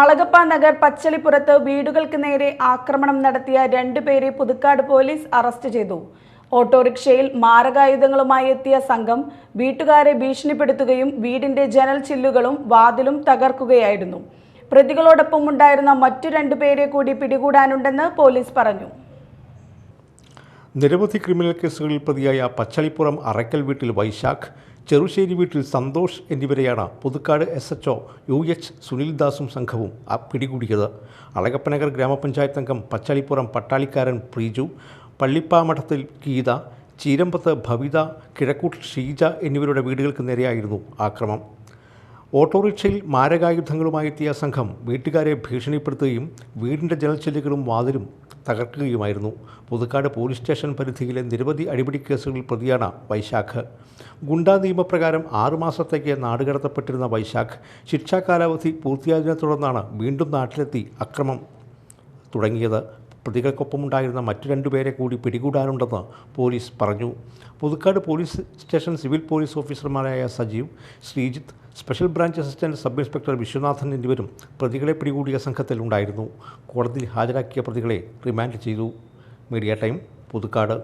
അളഗപ്പ നഗർ പച്ചളിപ്പുറത്ത് വീടുകൾക്ക് നേരെ ആക്രമണം നടത്തിയ രണ്ടുപേരെ പുതുക്കാട് പോലീസ് അറസ്റ്റ് ചെയ്തു. ഓട്ടോറിക്ഷയിൽ മാരകായുധങ്ങളുമായി എത്തിയ സംഘം വീട്ടുകാരെ ഭീഷണിപ്പെടുത്തുകയും വീടിന്റെ ജനൽ ചില്ലുകളും വാതിലും തകർക്കുകയായിരുന്നു. പ്രതികളോടൊപ്പം ഉണ്ടായിരുന്ന മറ്റു രണ്ടുപേരെ കൂടി പിടികൂടാനുണ്ടെന്ന് പോലീസ് പറഞ്ഞു. നിരവധി ക്രിമിനൽ കേസുകളിൽ പ്രതിയായ പച്ചളിപ്പുറം അറയ്ക്കൽ വീട്ടിൽ വൈശാഖ് ചെറുശ്ശേരി വീട്ടിൽ സന്തോഷ് എന്നിവരെയാണ് Puthukkad S H O U H സുനിൽദാസും സംഘവും പിടികൂടിയത്. അളകപ്പനഗർ ഗ്രാമപഞ്ചായത്ത് അംഗം പച്ചാളിപ്പുറം പട്ടാളിക്കാരൻ പ്രീജു പള്ളിപ്പാമഠത്തിൽ ഗീത ചീരമ്പത്ത് ഭവിത കിഴക്കൂട്ട് ഷീജ എന്നിവരുടെ വീടുകൾക്ക് നേരെയായിരുന്നു ആക്രമം. ഓട്ടോറിക്ഷയിൽ മാരകായുധങ്ങളുമായി എത്തിയ സംഘം വീട്ടുകാരെ ഭീഷണിപ്പെടുത്തുകയും വീടിന്റെ ജനൽച്ചില്ലുകളും വാതിലും തകർക്കുകയുമായിരുന്നു. പുതുക്കാട് പോലീസ് സ്റ്റേഷൻ പരിധിയിലെ നിരവധി അടിപിടി കേസുകളിൽ പ്രതിയാണ് വൈശാഖ്. ഗുണ്ടാ നിയമപ്രകാരം ആറുമാസത്തേക്ക് നാടുകടത്തപ്പെട്ടിരുന്ന വൈശാഖ് ശിക്ഷാ കാലാവധി പൂർത്തിയായതിനെ തുടർന്നാണ് വീണ്ടും നാട്ടിലെത്തി അക്രമം തുടങ്ങിയത്. പ്രതികൾക്കൊപ്പമുണ്ടായിരുന്ന മറ്റു രണ്ടുപേരെ കൂടി പിടികൂടാനുണ്ടെന്ന് പോലീസ് പറഞ്ഞു. Puthukkad police station civil police ഓഫീസർമാരായ Sajeev Sreejith special branch assistant sub inspector Viswanathan എന്നിവരും പ്രതികളെ പിടികൂടിയ സംഘത്തിൽ ഉണ്ടായിരുന്നു. കോടതിയിൽ ഹാജരാക്കിയ പ്രതികളെ റിമാൻഡ് ചെയ്തു. Media time Puthukkad.